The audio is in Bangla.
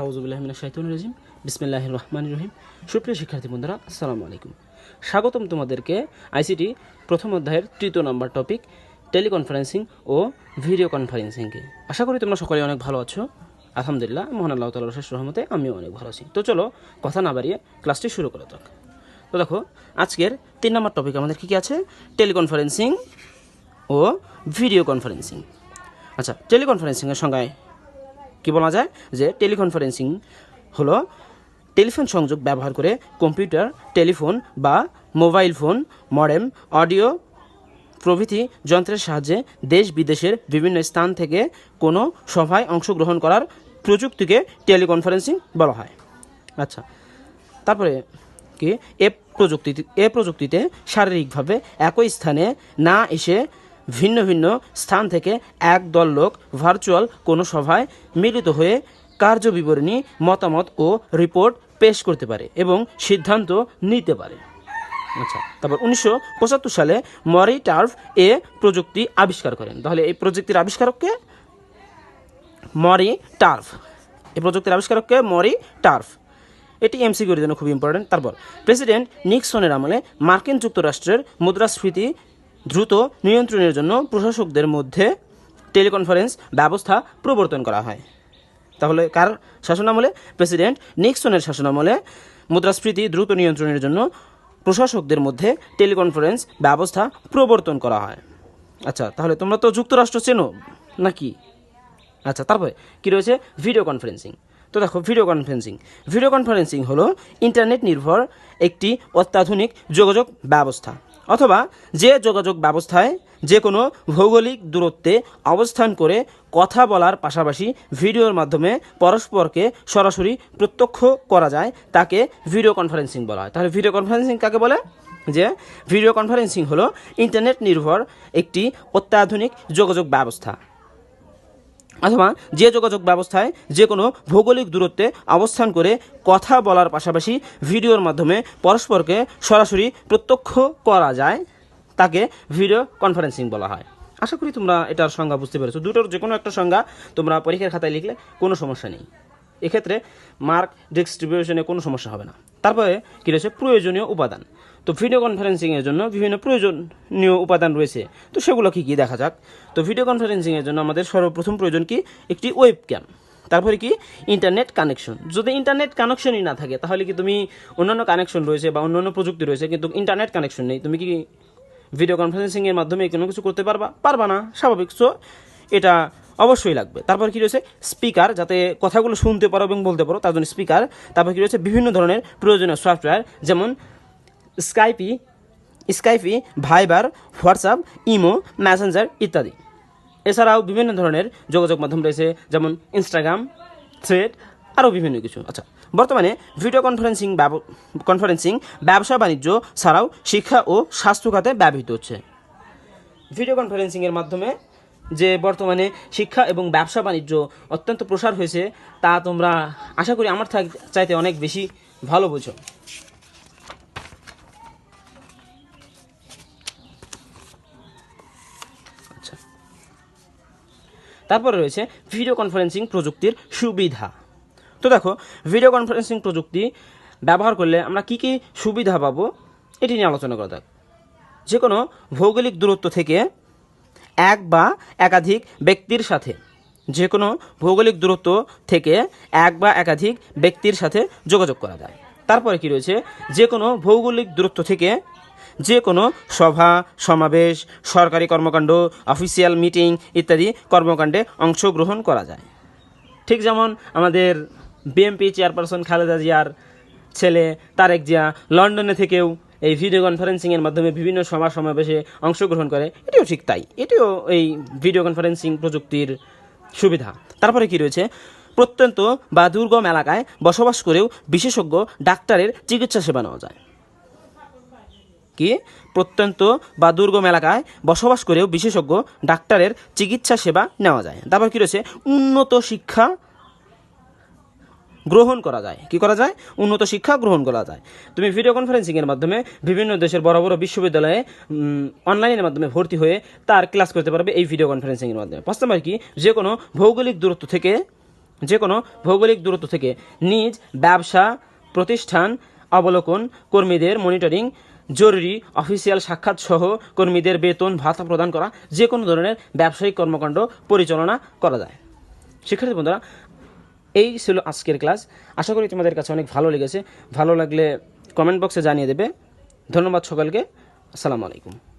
আউজুবিল্লাহমিনা শাহিতুল রাজিম। বিসমিল্লাহ রহমান রহিম। সুপ্রিয় শিক্ষার্থী বন্ধুরা, আসসালামু আলাইকুম। স্বাগতম তোমাদেরকে আইসিটি প্রথম অধ্যায়ের তৃতীয় নম্বর টপিক, টেলিকনফারেন্সিং ও ভিডিও কনফারেন্সিংকে। আশা করি তোমরা সকলে অনেক ভালো আছো। আলহামদুলিল্লাহ, মোহন আল্লাহ তাল্লাহ শেষ রহমতে আমিও অনেক ভালো আছি। তো চলো, কথা না বাড়িয়ে ক্লাসটি শুরু করা যাক। তো দেখো, আজকের তিন নম্বর টপিক আমাদের কী কী আছে? টেলিকনফারেন্সিং ও ভিডিও কনফারেন্সিং। আচ্ছা টেলিকনফারেন্সিংয়ের সংজ্ঞায় কি বলা যায়? যে টেলিকনফারেন্সিং হলো টেলিফোন সংযোগ ব্যবহার করে কম্পিউটার, টেলিফোন বা মোবাইল ফোন, মডেম, অডিও প্রভৃতি যন্ত্রের সাহায্যে দেশ বিদেশের বিভিন্ন স্থান থেকে কোনো সভায় অংশগ্রহণ করার প্রযুক্তিকে টেলিকনফারেন্সিং বলা হয়। আচ্ছা তারপরে কি? এ প্রযুক্তিতে এ প্রযুক্তিতে শারীরিকভাবে একই স্থানে না এসে ভিন্ন ভিন্ন স্থান থেকে এক দল লোক ভার্চুয়াল কোনো সভায় মিলিত হয়ে কার্য বিবরণী মতামত ও রিপোর্ট পেশ করতে পারে এবং সিদ্ধান্ত নিতে পারে। আচ্ছা তারপর উনিশশো পঁচাত্তর সালে মরি টার্ফ এ প্রযুক্তি আবিষ্কার করেন। তাহলে এই প্রযুক্তির আবিষ্কারককে মরি টার্ফ। এই প্রযুক্তির আবিষ্কারককে মরি টার্ফ। এটি এমসিকিউর জন্য খুব ইম্পর্টেন্ট তারপর, প্রেসিডেন্ট নিক্সনের আমলে মার্কিন যুক্তরাষ্ট্রের মুদ্রাস্ফীতি দ্রুত নিয়ন্ত্রণের জন্য প্রশাসকদের মধ্যে টেলিকনফারেন্স ব্যবস্থা প্রবর্তন করা হয়। তাহলে কার শাসনামলে? প্রেসিডেন্ট নিক্সনের শাসনামলে। মুদ্রাস্ফীতি দ্রুত নিয়ন্ত্রণের জন্য প্রশাসকদের মধ্যে টেলিকনফারেন্স ব্যবস্থা প্রবর্তন করা হয়। আচ্ছা তাহলে তোমরা তো যুক্তরাষ্ট্র চেনো, নাকি? আচ্ছা তারপরে কী রয়েছে? Video conferencing. তো দেখো, ভিডিও কনফারেন্সিং। ভিডিও কনফারেন্সিং হলো ইন্টারনেট নির্ভর একটি অত্যাধুনিক যোগাযোগ ব্যবস্থা। অথবা যে যোগাযোগ ব্যবস্থায় যে কোনো ভৌগোলিক দূরত্বে অবস্থান করে কথা বলার পাশাপাশি ভিডিওর মাধ্যমে পরস্পরকে সরাসরি প্রত্যক্ষ করা যায়, তাকে ভিডিও কনফারেন্সিং বলা হয়। তাহলে ভিডিও কনফারেন্সিং কাকে বলে? যে ভিডিও কনফারেন্সিং হলো ইন্টারনেট নির্ভর একটি অত্যাধুনিক যোগাযোগ ব্যবস্থা। অথবা যে যোগাযোগ ব্যবস্থায় যে কোনো ভৌগোলিক দূরত্বে অবস্থান করে কথা বলার পাশাপাশি ভিডিওর মাধ্যমে পরস্পরকে সরাসরি প্রত্যক্ষ করা যায়, তাকে ভিডিও কনফারেন্সিং বলা হয়। আশা করি তোমরা এটার সংজ্ঞা বুঝতে পেরেছ। দুটোর যে কোনো একটা সংজ্ঞা তোমরা পরীক্ষার খাতায় লিখলে কোনো সমস্যা নেই। এক্ষেত্রে মার্ক ডিস্ট্রিবিউশনে কোনো সমস্যা হবে না। তারপরে কী রয়েছে? প্রয়োজনীয় উপাদান। তো ভিডিও কনফারেন্সিংয়ের জন্য বিভিন্ন প্রয়োজনীয় উপাদান রয়েছে। তো সেগুলো কী কী দেখা যাক। তো ভিডিও কনফারেন্সিংয়ের জন্য আমাদের সর্বপ্রথম প্রয়োজন কি? একটি ওয়েব ক্যাম তারপরে কি? ইন্টারনেট কানেকশন যদি ইন্টারনেট কানেকশনই না থাকে, তাহলে কি তুমি অন্যান্য কানেকশন রয়েছে বা অন্যান্য প্রযুক্তি রয়েছে, কিন্তু ইন্টারনেট কানেকশন নেই, তুমি কি ভিডিও কনফারেন্সিংয়ের মাধ্যমে কোনো কিছু করতে পারবা? পারবা না, স্বাভাবিক। সো এটা অবশ্যই লাগবে। তারপর কী রয়েছে? স্পিকার যাতে কথাগুলো শুনতে পারো এবং বলতে পারো, তার জন্য স্পিকার তারপর কী রয়েছে? বিভিন্ন ধরনের প্রয়োজনীয় সফটওয়্যার যেমন Skype Skype Viber WhatsApp imo Messenger ইত্যাদি। এছাড়াও বিভিন্ন ধরনের যোগাযোগ মাধ্যম রয়েছে, যেমন ইনস্টাগ্রাম থ্রেড আরও বিভিন্ন কিছু। আচ্ছা বর্তমানে ভিডিও কনফারেন্সিং কনফারেন্সিং ব্যবসা বাণিজ্য ছাড়াও শিক্ষা ও স্বাস্থ্য খাতে ব্যবহৃত হচ্ছে। ভিডিও কনফারেন্সিংয়ের মাধ্যমে যে বর্তমানে শিক্ষা এবং ব্যবসা বাণিজ্য অত্যন্ত প্রসার হয়েছে, তা তোমরা আশা করি আমার চাইতে অনেক বেশি ভালো বোঝো। তারপরে রয়েছে ভিডিও কনফারেন্সিং প্রযুক্তির সুবিধা। তো দেখো ভিডিও কনফারেন্সিং প্রযুক্তি ব্যবহার করলে আমরা কি কি সুবিধা পাবো, এটি নিয়ে আলোচনা করা যাক। যে কোনো ভৌগোলিক দূরত্ব থেকে এক বা একাধিক ব্যক্তির সাথে যে কোনো ভৌগোলিক দূরত্ব থেকে এক বা একাধিক ব্যক্তির সাথে যোগাযোগ করা যায়। তারপরে কি রয়েছে? যে কোনো ভৌগোলিক দূরত্ব থেকে যে কোনো সভা, সমাবেশ, সরকারি কর্মকাণ্ড অফিসিয়াল মিটিং ইত্যাদি কর্মকাণ্ডে অংশগ্রহণ করা যায়। ঠিক যেমন আমাদের বিএমপি চেয়ারপারসন খালেদা জিয়ার ছেলে তারেক জিয়া লন্ডনে থেকেও এই ভিডিও কনফারেন্সিংয়ের মাধ্যমে বিভিন্ন সভা, সমাবেশে অংশগ্রহণ করে, এটিও ঠিক তাই। এটিও এই ভিডিও কনফারেন্সিং প্রযুক্তির সুবিধা। তারপরে কি রয়েছে? প্রত্যন্ত বা দুর্গম এলাকায় বসবাস করেও বিশেষজ্ঞ, ডাক্তারের চিকিৎসা সেবা নেওয়া যায়। কি প্রত্যন্ত বা দুর্গম এলাকায় বসবাস করেও বিশেষজ্ঞ, ডাক্তারের চিকিৎসা সেবা নেওয়া যায়। তারপর কী রয়েছে? উন্নত শিক্ষা গ্রহণ করা যায়। কি করা যায়? উন্নত শিক্ষা গ্রহণ করা যায়। তুমি ভিডিও কনফারেন্সিংয়ের মাধ্যমে বিভিন্ন দেশের বড় বড় বিশ্ববিদ্যালয়ে অনলাইনের মাধ্যমে ভর্তি হয়ে তার ক্লাস করতে পারবে এই ভিডিও কনফারেন্সিংয়ের মাধ্যমে। পাঁচ নম্বর কি? যে কোনো ভৌগোলিক দূরত্ব থেকে, যে কোনো ভৌগোলিক দূরত্ব থেকে নিজ ব্যবসা, প্রতিষ্ঠান, অবলোকন, কর্মীদের মনিটরিং জরুরি অফিসিয়াল সাক্ষাৎ সহ কর্মীদের বেতন ভাতা প্রদান করা যে কোনো ধরনের ব্যবসায়িক কর্মকাণ্ড পরিচালনা করা যায়। শিক্ষার্থী বন্ধুরা, এই ছিল আজকের ক্লাস। আশা করি তোমাদের কাছে অনেক ভালো লেগেছে। ভালো লাগলে কমেন্ট বক্সে জানিয়ে দেবে। ধন্যবাদ সকলকে। আসসালামু আলাইকুম।